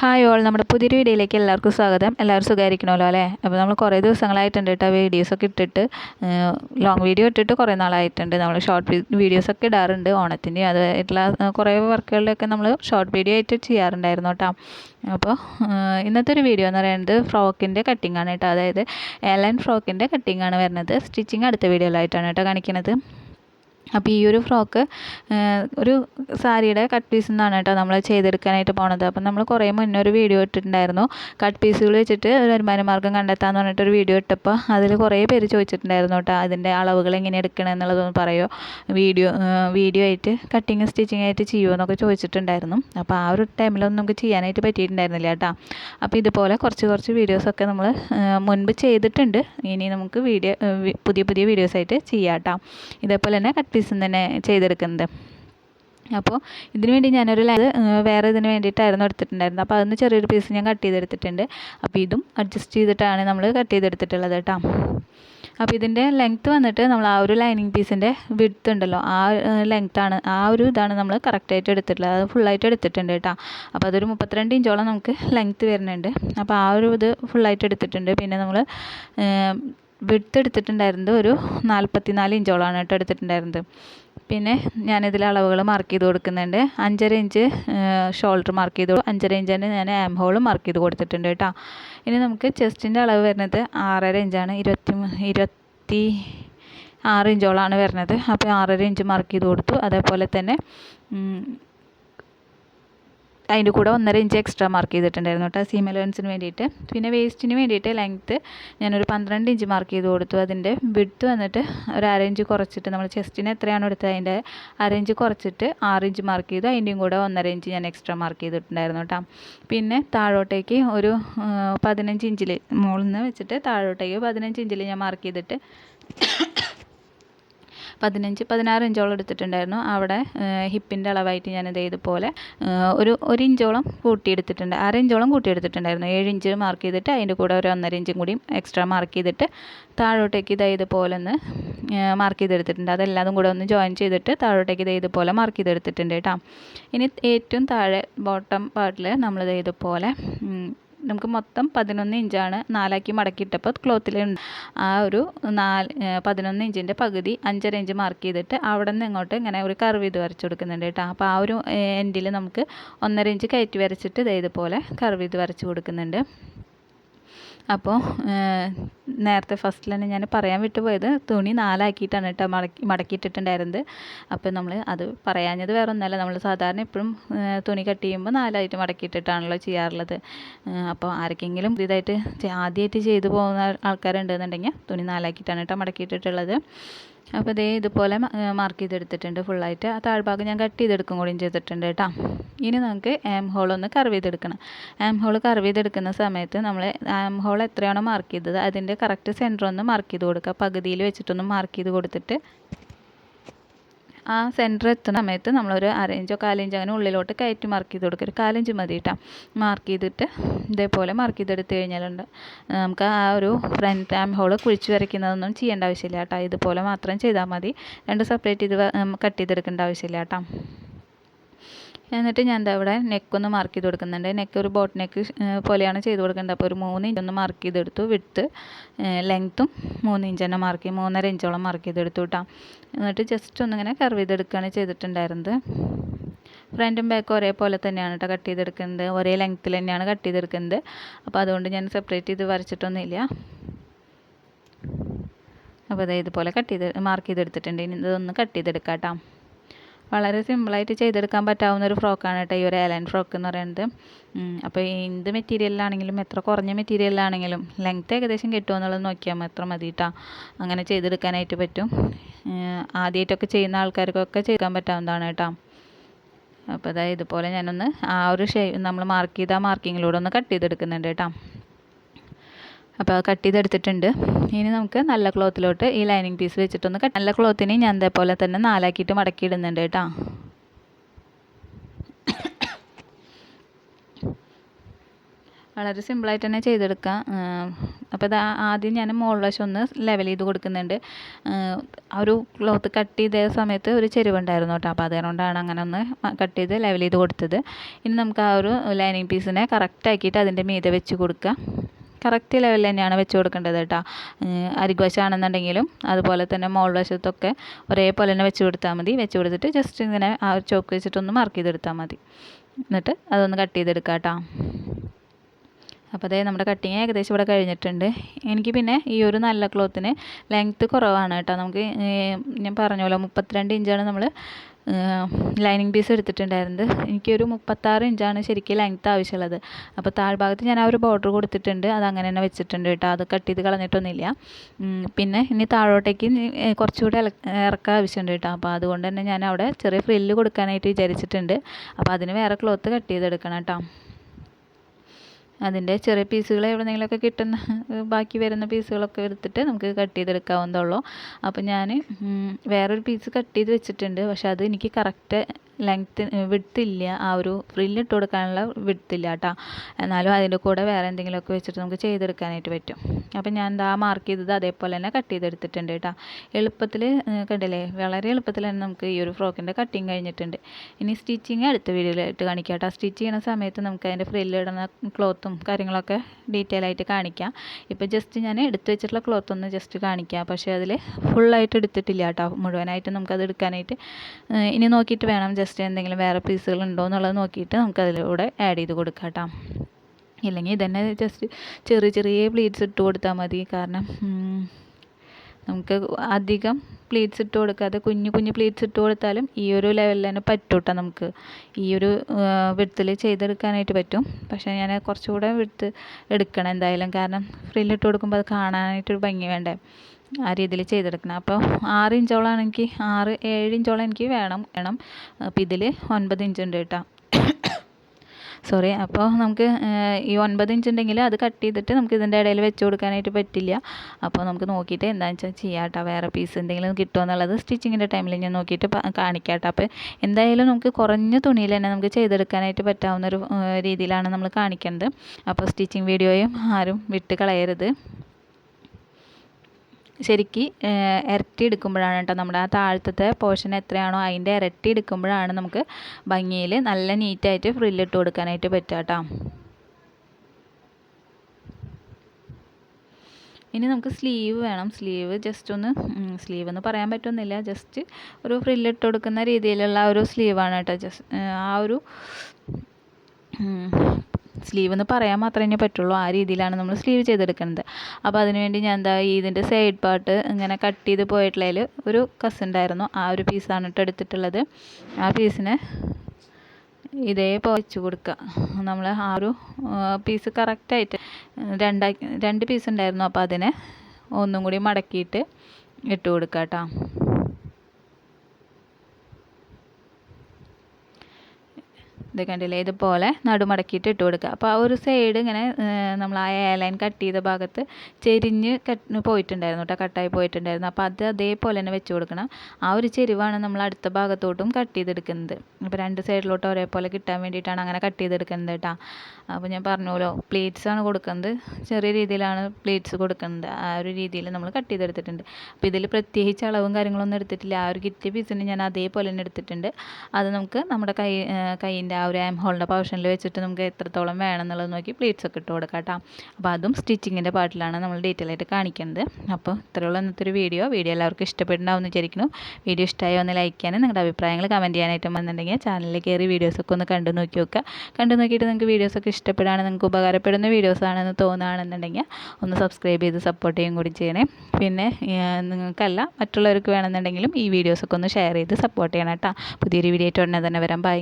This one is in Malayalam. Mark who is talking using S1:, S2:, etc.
S1: ഹായ് ഓൾ നമ്മുടെ പുതിയൊരു വീഡിയോയിലേക്ക് എല്ലാവർക്കും സ്വാഗതം. എല്ലാവരും സുഖമായിരിക്കണമല്ലോ അല്ലേ? അപ്പോൾ നമ്മൾ കുറേ ദിവസങ്ങളായിട്ടുണ്ട് കേട്ടോ വീഡിയോസൊക്കെ ഇട്ടിട്ട്. ലോങ് വീഡിയോ ഇട്ടിട്ട് കുറേ നാളായിട്ടുണ്ട്. നമ്മൾ ഷോർട്ട് വീഡിയോസൊക്കെ ഇടാറുണ്ട് ഓണത്തിന്റെ അതായിട്ടുള്ള കുറേ വർക്കുകളിലൊക്കെ നമ്മൾ ഷോർട്ട് വീഡിയോ ആയിട്ട് ചെയ്യാറുണ്ടായിരുന്നു കേട്ടോ. അപ്പോൾ ഇന്നത്തെ ഒരു വീഡിയോ എന്ന് പറയുന്നത് ഫ്രോക്കിന്റെ കട്ടിംഗ് ആണ് കേട്ടോ. അതായത് എലൻ ഫ്രോക്കിന്റെ കട്ടിംഗ് ആണ് വരുന്നത്. സ്റ്റിച്ചിങ് അടുത്ത വീഡിയോയിലായിട്ടാണ് കേട്ടോ കാണിക്കുന്നത് അപ്പോൾ ഈ ഒരു ഫ്രോക്ക് ഒരു സാരിയുടെ കട്ട് പീസിൽ നിന്നാണ് കേട്ടോ നമ്മൾ ചെയ്തെടുക്കാനായിട്ട് പോണത്. അപ്പം നമ്മൾ കുറേ മുന്നേ ഒരു വീഡിയോ ഇട്ടിട്ടുണ്ടായിരുന്നു. കട്ട് പീസുകൾ വെച്ചിട്ട് ഒരു വരുമാന മാർഗം കണ്ടെത്താമെന്ന് പറഞ്ഞിട്ട് ഒരു വീഡിയോ ഇട്ടപ്പോൾ അതിൽ കുറേ പേര് ചോദിച്ചിട്ടുണ്ടായിരുന്നു കേട്ടോ അതിന്റെ അളവുകൾ എങ്ങനെ എടുക്കണം എന്നുള്ളതൊന്ന് പറയുമോ വീഡിയോ വീഡിയോ ആയിട്ട് കട്ടിങ് സ്റ്റിച്ചിങ് ആയിട്ട് ചെയ്യുമോ എന്നൊക്കെ ചോദിച്ചിട്ടുണ്ടായിരുന്നു. അപ്പോൾ ആ ഒരു ടൈമിലൊന്നും നമുക്ക് ചെയ്യാനായിട്ട് പറ്റിയിട്ടുണ്ടായിരുന്നില്ല കേട്ടോ. അപ്പോൾ ഇതുപോലെ കുറച്ച് കുറച്ച് വീഡിയോസൊക്കെ നമ്മൾ മുൻപ് ചെയ്തിട്ടുണ്ട്. ഇനി നമുക്ക് വീഡിയോ പുതിയ പുതിയ വീഡിയോസായിട്ട് ചെയ്യാം കേട്ടോ. ഇതേപോലെ തന്നെ കട്ട് പീസും തന്നെ ചെയ്തെടുക്കുന്നത്. അപ്പോൾ ഇതിന് വേണ്ടി ഞാനൊരു ലൈൻ വേറെ ഇതിന് വേണ്ടിയിട്ടായിരുന്നു എടുത്തിട്ടുണ്ടായിരുന്നത്. അപ്പോൾ അതൊന്ന് ചെറിയൊരു പീസ് ഞാൻ കട്ട് ചെയ്തെടുത്തിട്ടുണ്ട്. അപ്പോൾ ഇതും അഡ്ജസ്റ്റ് ചെയ്തിട്ടാണ് നമ്മൾ കട്ട് ചെയ്തെടുത്തിട്ടുള്ളത് കേട്ടോ. അപ്പോൾ ഇതിന്റെ ലെങ്ത്ത് വന്നിട്ട് നമ്മൾ ആ ഒരു ലൈനിങ് പീസിന്റെ വിഡ്ത്ത് ഉണ്ടല്ലോ ആ ലെങ്ത്താണ് ആ ഒരു ഇതാണ് നമ്മൾ കറക്റ്റായിട്ട് എടുത്തിട്ടുള്ളത്. അത് ഫുള്ളായിട്ട് എടുത്തിട്ടുണ്ട് കേട്ടോ. അപ്പോൾ അതൊരു മുപ്പത്തിരണ്ട് ഇഞ്ചോളം നമുക്ക് ലെങ്ത്ത് വരുന്നുണ്ട്. അപ്പോൾ ആ ഒരു ഇത് ഫുള്ളായിട്ട് എടുത്തിട്ടുണ്ട്. പിന്നെ നമ്മൾ വിഡ്ത്ത് എടുത്തിട്ടുണ്ടായിരുന്നത് ഒരു നാൽപ്പത്തി നാല് ഇഞ്ചോളാണ് കേട്ടോ എടുത്തിട്ടുണ്ടായിരുന്നത്. പിന്നെ ഞാനിതിൽ അളവുകൾ മാർക്ക് ചെയ്ത് കൊടുക്കുന്നുണ്ട്. അഞ്ചര ഇഞ്ച് ഷോൾഡർ മാർക്ക് ചെയ്തു അഞ്ചര ഇഞ്ച് തന്നെ ഞാൻ ആം ഹോളും മാർക്ക് ചെയ്ത് കൊടുത്തിട്ടുണ്ട് കേട്ടോ. ഇനി നമുക്ക് ചെസ്റ്റിന്റെ അളവ് വരുന്നത് ആറര ഇഞ്ചാണ് ഇരുപത്തി ഇരുപത്തി ആറ് ഇഞ്ചോളാണ് വരുന്നത്. അപ്പോൾ ആറര ഇഞ്ച് മാർക്ക് ചെയ്ത് കൊടുത്തു. അതേപോലെ തന്നെ അതിന്റെ കൂടെ ഒന്നര ഇഞ്ച് എക്സ്ട്രാ മാർക്ക് ചെയ്തിട്ടുണ്ടായിരുന്നു കേട്ടോ സീം അലവൻസിന് വേണ്ടിയിട്ട്. പിന്നെ വേസ്റ്റിന് വേണ്ടിയിട്ട് ലെങ്ത്ത് ഞാനൊരു പന്ത്രണ്ട് ഇഞ്ച് മാർക്ക് ചെയ്ത് കൊടുത്തു. അതിന്റെ വിഡ്ത്ത് വന്നിട്ട് ഒരു അര ഇഞ്ച് കുറച്ചിട്ട് നമ്മൾ ചെസ്റ്റിന് എത്രയാണോ എടുത്തത് അതിന്റെ അര ഇഞ്ച് കുറച്ചിട്ട് ആറ് ഇഞ്ച് മാർക്ക് ചെയ്തു. അതിന്റെയും കൂടെ ഒന്നര ഇഞ്ച് ഞാൻ എക്സ്ട്രാ മാർക്ക് ചെയ്തിട്ടുണ്ടായിരുന്നു കേട്ടോ. പിന്നെ താഴോട്ടേക്ക് ഒരു പതിനഞ്ച് ഇഞ്ചിൽ മുകളിൽ നിന്ന് വെച്ചിട്ട് താഴോട്ടേക്ക് പതിനഞ്ച് ഇഞ്ചിൽ ഞാൻ മാർക്ക് ചെയ്തിട്ട് പതിനഞ്ച് പതിനാറ് ഇഞ്ചോളം എടുത്തിട്ടുണ്ടായിരുന്നു. അവിടെ ഹിപ്പിന്റെ അളവായിട്ട് ഞാനിത് ഇതുപോലെ ഒരു ഒരു ഇഞ്ചോളം കൂട്ടിയെടുത്തിട്ടുണ്ട്. അര ഇഞ്ചോളം കൂട്ടിയെടുത്തിട്ടുണ്ടായിരുന്നു. ഏഴ് ഇഞ്ച് മാർക്ക് ചെയ്തിട്ട് അതിന്റെ കൂടെ ഒരു ഒന്നര ഇഞ്ചും കൂടി എക്സ്ട്രാ മാർക്ക് ചെയ്തിട്ട് താഴോട്ടേക്ക് ഇതാ ഇതുപോലെ ഒന്ന് മാർക്ക് ചെയ്തെടുത്തിട്ടുണ്ട്. അതെല്ലാതും കൂടെ ഒന്ന് ജോയിൻ ചെയ്തിട്ട് താഴോട്ടേക്ക് ഇത് ഇതുപോലെ മാർക്ക് ചെയ്തെടുത്തിട്ടുണ്ട് കേട്ടോ. ഇനി ഏറ്റവും താഴെ ബോട്ടം പാർട്ടിൽ നമ്മളിത് ഇതുപോലെ നമുക്ക് മൊത്തം പതിനൊന്ന് ഇഞ്ചാണ് നാലാക്കി മടക്കിയിട്ടപ്പോൾ ക്ലോത്തിൽ ആ ഒരു നാല് പതിനൊന്ന് ഇഞ്ചിന്റെ പകുതി അഞ്ചര ഇഞ്ച് മാർക്ക് ചെയ്തിട്ട് അവിടെ നിന്ന് ഇങ്ങോട്ട് ഇങ്ങനെ ഒരു കർവ് ഇത് വരച്ച് കൊടുക്കുന്നുണ്ട് കേട്ടോ. അപ്പോൾ ആ ഒരു എൻഡിൽ നമുക്ക് ഒന്നര ഇഞ്ച് കയറ്റി വരച്ചിട്ട് ഇതേപോലെ കർവ് ഇത് വരച്ച് കൊടുക്കുന്നുണ്ട്. അപ്പോൾ നേരത്തെ ഫസ്റ്റിൽ തന്നെ ഞാൻ പറയാൻ വിട്ടുപോയത് തുണി നാലാക്കിയിട്ടാണ് കേട്ടോ മടക്കി മടക്കിയിട്ടിട്ടുണ്ടായിരുന്നത്. അപ്പോൾ നമ്മൾ അത് പറയാഞ്ഞത് വേറെ ഒന്നല്ല നമ്മൾ സാധാരണ എപ്പോഴും തുണി കട്ട് ചെയ്യുമ്പോൾ നാലായിട്ട് മടക്കിയിട്ടിട്ടാണല്ലോ ചെയ്യാറുള്ളത്. അപ്പോൾ ആർക്കെങ്കിലും ഇതായിട്ട് ആദ്യമായിട്ട് ചെയ്തു പോകുന്ന ആൾക്കാരുണ്ടെന്നുണ്ടെങ്കിൽ തുണി നാലാക്കിയിട്ടാണ് കേട്ടോ മടക്കിയിട്ടിട്ടുള്ളത്. അപ്പോൾ ദേ ഇതുപോലെ മാർക്ക് ചെയ്തെടുത്തിട്ടുണ്ട് ഫുള്ളായിട്ട് ആ താഴ്ഭാഗം ഞാൻ കട്ട് ചെയ്തെടുക്കും കൂടിയും ചെയ്തിട്ടുണ്ട് കേട്ടോ. ഇനി നമുക്ക് ആം ഹോൾ ഒന്ന് കർവ് ചെയ്തെടുക്കണം. ആം ഹോൾ കർവ് ചെയ്തെടുക്കുന്ന സമയത്ത് നമ്മൾ ആം ഹോൾ എത്രയാണോ മാർക്ക് ചെയ്തത് അതിന്റെ കറക്റ്റ് സെന്റർ ഒന്ന് മാർക്ക് ചെയ്ത് കൊടുക്കുക. പകുതിയിൽ വെച്ചിട്ടൊന്ന് മാർക്ക് ചെയ്ത് കൊടുത്തിട്ട് ആ സെന്റർ എത്തുന്ന സമയത്ത് നമ്മളൊരു അരയിഞ്ചോ കാലിഞ്ചോ അങ്ങനെ ഉള്ളിലോട്ട് കയറ്റി മാർക്ക് ചെയ്ത് കൊടുക്കുക. ഒരു കാലിഞ്ച് മതി കേട്ടോ മാർക്ക് ചെയ്തിട്ട് ഇതേപോലെ മാർക്ക് ചെയ്തെടുത്ത് കഴിഞ്ഞാലുണ്ട്. നമുക്ക് ആ ഒരു ഫ്രണ്ട് ആം ഹോൾ കുഴിച്ച് വരയ്ക്കുന്നതൊന്നും ചെയ്യേണ്ട ആവശ്യമില്ല കേട്ടോ ഇതുപോലെ മാത്രം ചെയ്താൽ മതി. രണ്ട് സെപ്പറേറ്റ് ഇത് കട്ട് ചെയ്തെടുക്കേണ്ട ആവശ്യമില്ല കേട്ടോ എന്നിട്ട് ഞാൻ എന്താ ഇവിടെ നെക്കൊന്ന് മാർക്ക് ചെയ്ത് കൊടുക്കുന്നുണ്ട്. നെക്ക് ഒരു ബോട്ട് നെക്ക് പോലെയാണ് ചെയ്ത് കൊടുക്കേണ്ടത് അപ്പോൾ ഒരു മൂന്ന് ഇഞ്ച് ഒന്ന് മാർക്ക് ചെയ്തെടുത്തു. വിട്ട് ലെങ്ത്തും മൂന്ന് ഇഞ്ച് തന്നെ മാർക്ക് ചെയ്ത് മൂന്നര ഇഞ്ചോളം മാർക്ക് ചെയ്തെടുത്തു കേട്ടോ എന്നിട്ട് ജസ്റ്റ് ഒന്നിങ്ങനെ കർവ് ചെയ്തെടുക്കുകയാണ് ചെയ്തിട്ടുണ്ടായിരുന്നത്. ഫ്രണ്ടും ബാക്കും ഒരേപോലെ തന്നെയാണ് കേട്ടോ കട്ട് ചെയ്തെടുക്കുന്നത്. ഒരേ ലെങ്ത്തിൽ തന്നെയാണ് കട്ട് ചെയ്തെടുക്കുന്നത്. അപ്പോൾ അതുകൊണ്ട് ഞാൻ സെപ്പറേറ്റ് ചെയ്ത് വരച്ചിട്ടൊന്നുമില്ല. അപ്പോൾ അതേ ഇതുപോലെ കട്ട് ചെയ്ത് മാർക്ക് ചെയ്തെടുത്തിട്ടുണ്ട്. ഇനി ഇതൊന്ന് കട്ട് ചെയ്തെടുക്കാം കേട്ടോ വളരെ സിമ്പിളായിട്ട് ചെയ്തെടുക്കാൻ പറ്റാവുന്ന ഒരു ഫ്രോക്കാണ് കേട്ടോ ഈ ഒരു ഏലൻ ഫ്രോക്ക് എന്ന് പറയുന്നത്. അപ്പോൾ എന്ത് മെറ്റീരിയലാണെങ്കിലും എത്ര കുറഞ്ഞ മെറ്റീരിയലാണെങ്കിലും ലെങ്ത്ത് ഏകദേശം കിട്ടുമെന്നുള്ളത് നോക്കിയാൽ മാത്രം മതി കേട്ടോ അങ്ങനെ ചെയ്തെടുക്കാനായിട്ട് പറ്റും. ആദ്യമായിട്ടൊക്കെ ചെയ്യുന്ന ആൾക്കാർക്കൊക്കെ ചെയ്യാൻ പറ്റാവുന്നതാണ് കേട്ടോ. അപ്പോൾ അതായത് ഇതുപോലെ ഞാനൊന്ന് ആ ഒരു ഷേ നമ്മൾ മാർക്ക് ചെയ്ത മാർക്കിങ്ങിലൂടെ ഒന്ന് കട്ട് ചെയ്തെടുക്കുന്നുണ്ട് കേട്ടോ. അപ്പോൾ കട്ട് ചെയ്തെടുത്തിട്ടുണ്ട്. ഇനി നമുക്ക് നല്ല ക്ലോത്തിലോട്ട് ഈ ലൈനിങ് പീസ് വെച്ചിട്ടൊന്ന് കട്ട് നല്ല ക്ലോത്തിനെ ഞാൻ അതേപോലെ തന്നെ നാലാക്കിയിട്ട് മടക്കി ഇടുന്നുണ്ട് കേട്ടോ. വളരെ സിമ്പിളായിട്ട് തന്നെ ചെയ്തെടുക്കാം. അപ്പോൾ ഇത് ആദ്യം ഞാൻ വശം ഒന്ന് ലെവൽ ചെയ്ത് കൊടുക്കുന്നുണ്ട്. ഒരു ക്ലോത്ത് കട്ട് ചെയ്ത സമയത്ത് ഒരു ചെരുവുണ്ടായിരുന്നു കേട്ടോ. അപ്പോൾ അതുകൊണ്ടാണ് അങ്ങനെ ഒന്ന് കട്ട് ചെയ്ത് ലെവൽ ചെയ്ത് കൊടുത്തത്. ഇനി നമുക്ക് ആ ഒരു ലൈനിങ് പീസിനെ കറക്റ്റ് ആക്കിയിട്ട് അതിന്റെ മീതെ വെച്ച് കൊടുക്കുക കറക്റ്റ് ലെവലിൽ തന്നെയാണ് വെച്ച് കൊടുക്കേണ്ടത് കേട്ടോ. അരികുവശാണെന്നുണ്ടെങ്കിലും അതുപോലെ തന്നെ മോൾ വശത്തൊക്കെ ഒരേപോലെ തന്നെ വെച്ച് കൊടുത്താൽ മതി. വെച്ച് കൊടുത്തിട്ട് ജസ്റ്റ് ഇങ്ങനെ ആ ഒരു ചോക്ക് വെച്ചിട്ടൊന്ന് മാർക്ക് ചെയ്തെടുത്താൽ മതി. എന്നിട്ട് അതൊന്ന് കട്ട് ചെയ്തെടുക്കാം കേട്ടോ. അപ്പോൾ അതേ നമ്മുടെ കട്ടിങ് ഏകദേശം ഇവിടെ കഴിഞ്ഞിട്ടുണ്ട്. എനിക്ക് പിന്നെ ഈ ഒരു നല്ല ക്ലോത്തിന് ലെങ്ത്ത് കുറവാണ് കേട്ടോ. നമുക്ക് ഞാൻ പറഞ്ഞല്ലോ മുപ്പത്തിരണ്ട് ഇഞ്ചാണ് നമ്മൾ ലൈനിങ് പീസ് എടുത്തിട്ടുണ്ടായിരുന്നത്. എനിക്കൊരു മുപ്പത്താറ് ഇഞ്ചാണ് ശരിക്കും ലെങ്ത്ത് ആവശ്യമുള്ളത്. അപ്പോൾ താഴ്ഭാഗത്ത് ഞാൻ ആ ഒരു ബോർഡർ കൊടുത്തിട്ടുണ്ട്. അത് അങ്ങനെ തന്നെ വെച്ചിട്ടുണ്ട് കേട്ടോ. അത് കട്ട് ചെയ്ത് കളഞ്ഞിട്ടൊന്നുമില്ല. പിന്നെ ഇനി താഴോട്ടേക്ക് കുറച്ചുകൂടെ ഇറക്കാൻ ആവശ്യമുണ്ട് കേട്ടോ. അപ്പോൾ അതുകൊണ്ട് തന്നെ ഞാൻ അവിടെ ചെറിയ ഫ്രില്ല് കൊടുക്കാനായിട്ട് വിചാരിച്ചിട്ടുണ്ട്. അപ്പോൾ അതിന് വേറെ ക്ലോത്ത് കട്ട് ചെയ്തെടുക്കണം കേട്ടോ. അതിന്റെ ചെറിയ പീസുകൾ എവിടെന്നെങ്കിലുമൊക്കെ കിട്ടുന്ന ബാക്കി വരുന്ന പീസുകളൊക്കെ എടുത്തിട്ട് നമുക്ക് കട്ട് ചെയ്തെടുക്കാവുന്നതുള്ളൂ അപ്പോൾ ഞാൻ വേറൊരു പീസ് കട്ട് ചെയ്ത് വെച്ചിട്ടുണ്ട്. പക്ഷേ അത് എനിക്ക് കറക്റ്റ് ലെങ്ത്ത് വിട്ടില്ല ആ ഒരു ഫ്രില്ലിട്ട് കൊടുക്കാനുള്ള വിട്ടില്ല കേട്ടോ എന്നാലും അതിന്റെ കൂടെ വേറെ എന്തെങ്കിലുമൊക്കെ വെച്ചിട്ട് നമുക്ക് ചെയ്തെടുക്കാനായിട്ട് പറ്റും. അപ്പം ഞാൻ എന്താ മാർക്ക് ചെയ്തത് അതേപോലെ തന്നെ കട്ട് ചെയ്തെടുത്തിട്ടുണ്ട് കേട്ടോ എളുപ്പത്തിൽ കണ്ടില്ലേ? വളരെ എളുപ്പത്തിൽ തന്നെ നമുക്ക് ഈ ഒരു ഫ്രോക്കിന്റെ കട്ടിങ് കഴിഞ്ഞിട്ടുണ്ട്. ഇനി സ്റ്റിച്ചിങ് അടുത്ത വീഡിയോയിലായിട്ട് കാണിക്കാം കേട്ടോ സ്റ്റിച്ച് ചെയ്യുന്ന സമയത്ത് നമുക്ക് അതിന്റെ ഫ്രില്ലിടുന്ന ക്ലോത്തും കാര്യങ്ങളൊക്കെ ഡീറ്റെയിൽ ആയിട്ട് കാണിക്കാം. ഇപ്പോൾ ജസ്റ്റ് ഞാൻ എടുത്തു വെച്ചിട്ടുള്ള ക്ലോത്ത് ഒന്ന് ജസ്റ്റ് കാണിക്കാം. പക്ഷേ അതിൽ ഫുള്ളായിട്ട് എടുത്തിട്ടില്ല കേട്ടോ മുഴുവനായിട്ട് നമുക്കത് എടുക്കാനായിട്ട്. ഇനി നോക്കിയിട്ട് വേണം ജസ്റ്റ് ജസ്റ്റ് എന്തെങ്കിലും വേറെ പീസുകൾ ഉണ്ടോ എന്നുള്ളത് നോക്കിയിട്ട് നമുക്ക് അതിലൂടെ ആഡ് ചെയ്ത് കൊടുക്കാം കേട്ടോ ഇല്ലെങ്കിൽ ഇതന്നെ ജസ്റ്റ് ചെറിയ ചെറിയ പ്ലീറ്റ്സ് ഇട്ട് കൊടുത്താൽ മതി. കാരണം നമുക്ക് അധികം പ്ലീറ്റ്സ് ഇട്ട് കൊടുക്കാതെ കുഞ്ഞു കുഞ്ഞു പ്ലീറ്റ്സ് ഇട്ട് കൊടുത്താലും ഈ ഒരു ലെവലിൽ തന്നെ പറ്റൂട്ടോ നമുക്ക്. ഈ ഒരു വിടുത്തിൽ ചെയ്തെടുക്കാനായിട്ട് പറ്റും. പക്ഷേ ഞാൻ കുറച്ചുകൂടെ വിടുത്ത് എടുക്കണം എന്തായാലും. കാരണം ഫ്രില്ലിട്ട് കൊടുക്കുമ്പോൾ അത് കാണാനായിട്ടൊരു ഭംഗി വേണ്ടേ? ആ രീതിയിൽ ചെയ്തെടുക്കണം അപ്പോൾ ആറ് ഇഞ്ചോളം എനിക്ക് ആറ് ഏഴ് ഇഞ്ചോളം എനിക്ക് വേണം വേണം. അപ്പോൾ ഇതിൽ ഒൻപത് ഇഞ്ച് ഉണ്ട് കേട്ടോ. സോറി അപ്പോൾ നമുക്ക് ഈ ഒൻപത് ഇഞ്ച് ഉണ്ടെങ്കിൽ അത് കട്ട് ചെയ്തിട്ട് നമുക്ക് ഇതിന്റെ ഇടയിൽ വെച്ച് കൊടുക്കാനായിട്ട് പറ്റില്ല. അപ്പോൾ നമുക്ക് നോക്കിയിട്ട് എന്താണെന്ന് വെച്ചാൽ ചെയ്യാം കേട്ടോ. വേറെ പീസ് എന്തെങ്കിലും കിട്ടുമോ എന്നുള്ളത് സ്റ്റിച്ചിങ്ങിന്റെ ടൈമിൽ ഞാൻ നോക്കിയിട്ട് കാണിക്കാം കേട്ടോ. അപ്പോൾ എന്തായാലും നമുക്ക് കുറഞ്ഞ തുണിയിൽ തന്നെ നമുക്ക് ചെയ്തെടുക്കാനായിട്ട് പറ്റാവുന്ന ഒരു രീതിയിലാണ് നമ്മൾ കാണിക്കുന്നത് അപ്പോൾ സ്റ്റിച്ചിങ് വീഡിയോയും ആരും വിട്ട് കളയരുത്. ശരിക്ക് ഇരട്ടി എടുക്കുമ്പോഴാണ് കേട്ടോ നമ്മുടെ ആ താഴത്തെ പോർഷൻ എത്രയാണോ അതിന്റെ ഇരട്ടി എടുക്കുമ്പോഴാണ് നമുക്ക് ഭംഗിയിൽ നല്ല നീറ്റായിട്ട് ഫ്രില്ലിട്ട് കൊടുക്കാനായിട്ട് പറ്റുക കേട്ടോ. ഇനി നമുക്ക് സ്ലീവ് വേണം. സ്ലീവ് ജസ്റ്റ് ഒന്ന് സ്ലീവ് എന്ന് പറയാൻ പറ്റുന്നില്ല. ജസ്റ്റ് ഒരു ഫ്രില്ലിട്ട് കൊടുക്കുന്ന രീതിയിലുള്ള ഒരു സ്ലീവാണ് കേട്ടോ. ജസ്റ്റ് ആ ഒരു സ്ലീവ് എന്ന് പറയാൻ മാത്രമേ പറ്റുള്ളൂ. ആ രീതിയിലാണ് നമ്മൾ സ്ലീവ് ചെയ്തെടുക്കുന്നത്. അപ്പോൾ അതിനുവേണ്ടി ഞാൻ എന്താ ഇതിന്റെ സൈഡ് പാർട്ട് ഇങ്ങനെ കട്ട് ചെയ്ത് പോയിട്ടുള്ളതിൽ ഒരു കസ് ഉണ്ടായിരുന്നു. ആ ഒരു പീസാണ് കേട്ടോ എടുത്തിട്ടുള്ളത്. ആ പീസിനെ ഇതേപോലെ വെച്ച് കൊടുക്കുക. നമ്മൾ ആ ഒരു പീസ് കറക്റ്റായിട്ട് രണ്ടാക്കി രണ്ട് പീസ് ഉണ്ടായിരുന്നു. അപ്പോൾ അതിനെ ഒന്നും കൂടി മടക്കിയിട്ട് ഇട്ട് കൊടുക്കുക കേട്ടോ. ഇത് കണ്ടില്ലേ? ഇതുപോലെ നടുമടക്കിയിട്ട് ഇട്ട് കൊടുക്കുക. അപ്പോൾ ആ ഒരു സൈഡ് ഇങ്ങനെ നമ്മൾ ആ എയർലൈൻ കട്ട് ചെയ്ത ഭാഗത്ത് ചെരിഞ്ഞ് കട്ട് പോയിട്ടുണ്ടായിരുന്നു കേട്ടോ കട്ടായി പോയിട്ടുണ്ടായിരുന്നു. അപ്പോൾ അത് അതേപോലെ തന്നെ വെച്ച് കൊടുക്കണം. ആ ഒരു ചെരിവാണ് നമ്മൾ അടുത്ത ഭാഗത്തോട്ടും കട്ട് ചെയ്തെടുക്കുന്നത്. അപ്പോൾ രണ്ട് സൈഡിലോട്ട് ഒരേപോലെ കിട്ടാൻ വേണ്ടിയിട്ടാണ് അങ്ങനെ കട്ട് ചെയ്തെടുക്കുന്നത് കേട്ടോ അപ്പോൾ ഞാൻ പറഞ്ഞല്ലോ ആണ് കൊടുക്കുന്നത്. ചെറിയ രീതിയിലാണ് പ്ലേറ്റ്സ് കൊടുക്കുന്നത്. ആ ഒരു രീതിയിൽ നമ്മൾ കട്ട് ചെയ്തെടുത്തിട്ടുണ്ട്. അപ്പോൾ ഇതിൽ പ്രത്യേകിച്ച് അളവും കാര്യങ്ങളൊന്നും എടുത്തിട്ടില്ല. ആ ഒരു കിറ്റ് പീസിന് ഞാൻ അതേപോലെ തന്നെ എടുത്തിട്ടുണ്ട്. അത് നമുക്ക് നമ്മുടെ കൈ കൈയിന്റെ ആ ഒരു ആം ഹോളിന്റെ പോർഷനിൽ വെച്ചിട്ട് നമുക്ക് എത്രത്തോളം വേണം എന്നുള്ളത് നോക്കി പ്ലീറ്റ്സ് ഒക്കെ ഇട്ട് കൊടുക്കാം കേട്ടോ അപ്പോൾ അതും സ്റ്റിച്ചിങ്ങിന്റെ പാർട്ടിലാണ് നമ്മൾ ഡീറ്റെയിൽ ആയിട്ട് കാണിക്കുന്നത് അപ്പോൾ ഇത്രയുള്ള ഇന്നത്തെ ഒരു വീഡിയോ വീഡിയോ എല്ലാവർക്കും ഇഷ്ടപ്പെടുന്നുണ്ടാവും എന്ന് വിചാരിക്കുന്നു. വീഡിയോ ഇഷ്ടമായോ ഒന്ന് ലൈക്ക് ചെയ്യാനും നിങ്ങളുടെ അഭിപ്രായങ്ങൾ കമന്റ് ചെയ്യാനായിട്ടും വന്നിട്ടുണ്ടെങ്കിൽ ചാനലിൽ കയറി വീഡിയോസൊക്കെ ഒന്ന് കണ്ടു നോക്കി നോക്കുക. കണ്ടു നോക്കിയിട്ട് നിങ്ങൾക്ക് വീഡിയോസൊക്കെ ഇഷ്ടപ്പെടുകയാണ് നിങ്ങൾക്ക് ഉപകാരപ്പെടുന്ന വീഡിയോസ് ആണെന്ന് തോന്നുകയാണെന്നുണ്ടെങ്കിൽ ഒന്ന് സബ്സ്ക്രൈബ് ചെയ്ത് സപ്പോർട്ട് ചെയ്യും കൂടി ചെയ്യണേ. പിന്നെ നിങ്ങൾക്കല്ല മറ്റുള്ളവർക്ക് വേണമെന്നുണ്ടെങ്കിലും ഈ വീഡിയോസൊക്കെ ഒന്ന് ഷെയർ ചെയ്ത് സപ്പോർട്ട് ചെയ്യണം കേട്ടോ പുതിയൊരു വീഡിയോ ആയിട്ട് ഉടനെ തന്നെ വരാം. ബൈ